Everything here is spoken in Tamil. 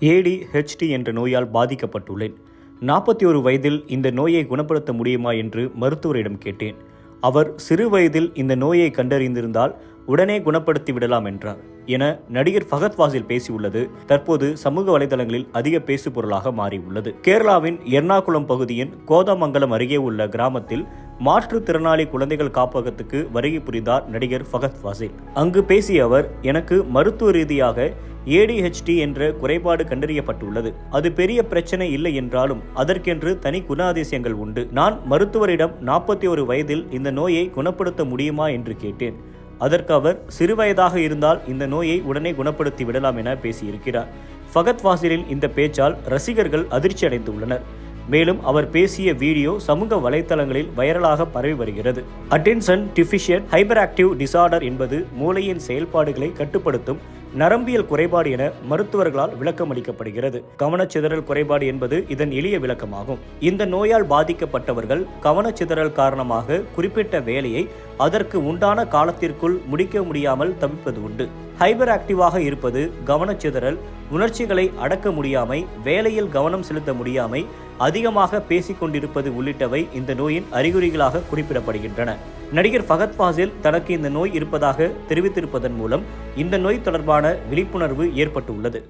ஏடிஹெச்டி என்ற நோயால் பாதிக்கப்பட்டுள்ளேன். நாற்பத்தி ஒரு வயதில் இந்த நோயை குணப்படுத்த முடியுமா என்று மருத்துவரிடம் கேட்டேன். அவர் சிறு வயதில் இந்த நோயை கண்டறிந்திருந்தால் உடனே குணப்படுத்தி விடலாம் என்றார். என நடிகர் ஃபகத் வாசில் பேசியுள்ளது. தற்போது சமூக வலைதளங்களில் அதிக பேசு பொருளாக மாறியுள்ளது. கேரளாவின் எர்ணாகுளம் பகுதியின் கோதமங்கலம் அருகே உள்ள கிராமத்தில் மாற்றுத்திறனாளி குழந்தைகள் காப்பகத்துக்கு வருகை புரிந்தார் நடிகர் ஃபகத் வாசில். அங்கு பேசிய அவர் எனக்கு மருத்துவ ரீதியாக ஏடிஹெச்டி என்ற குறைபாடு கண்டறியப்பட்டுள்ளது. அது பெரிய பிரச்சனை இல்லை என்றாலும் அதற்கென்று தனி குணாதிசயங்கள் உண்டு. நான் மருத்துவரிடம் நாற்பத்தி ஒரு வயதில் இந்த நோயை குணப்படுத்த முடியுமா என்று கேட்டேன். அதற்கு அவர் சிறுவயதாக இருந்தால் இந்த நோயை உடனே குணப்படுத்தி விடலாம் என பேசியிருக்கிறார். ஃபகத் வாசிலின் இந்த பேச்சால் ரசிகர்கள் அதிர்ச்சி அடைந்துள்ளனர் மேலும் அவர் பேசிய வீடியோ சமூக வலைத்தளங்களில் வைரலாக பரவி வருகிறது. Attention deficient hyper active disorder என்பது மூளையின் செயல்பாடுகளை கட்டுப்படுத்தும் நரம்பியல் குறைபாடு என மருத்துவர்களால் விளக்கம் அளிக்கப்படுகிறது கவனச்சிதறல் குறைபாடு என்பது இதன் எளிய விளக்கமாகும். இந்த நோயால் பாதிக்கப்பட்டவர்கள் கவனச்சிதறல் காரணமாக குறிப்பிட்ட வேலையை அதற்கு உண்டான காலத்திற்குள் முடிக்க முடியாமல் தவிப்பது உண்டு. ஹைபர் ஆக்டிவாக இருப்பது கவனச்சிதறல் உணர்ச்சிகளை அடக்க முடியாமை வேலையில் கவனம் செலுத்த முடியாமை அதிகமாக பேசிக்கொண்டிருப்பது உள்ளிட்டவை இந்த நோயின் அறிகுறிகளாக குறிப்பிடப்படுகின்றன. நடிகர் ஃபகத் ஃபாசில் தனக்கு இந்த நோய் இருப்பதாக தெரிவித்திருப்பதன் மூலம் இந்த நோய் தொடர்பான விழிப்புணர்வு ஏற்பட்டுள்ளது.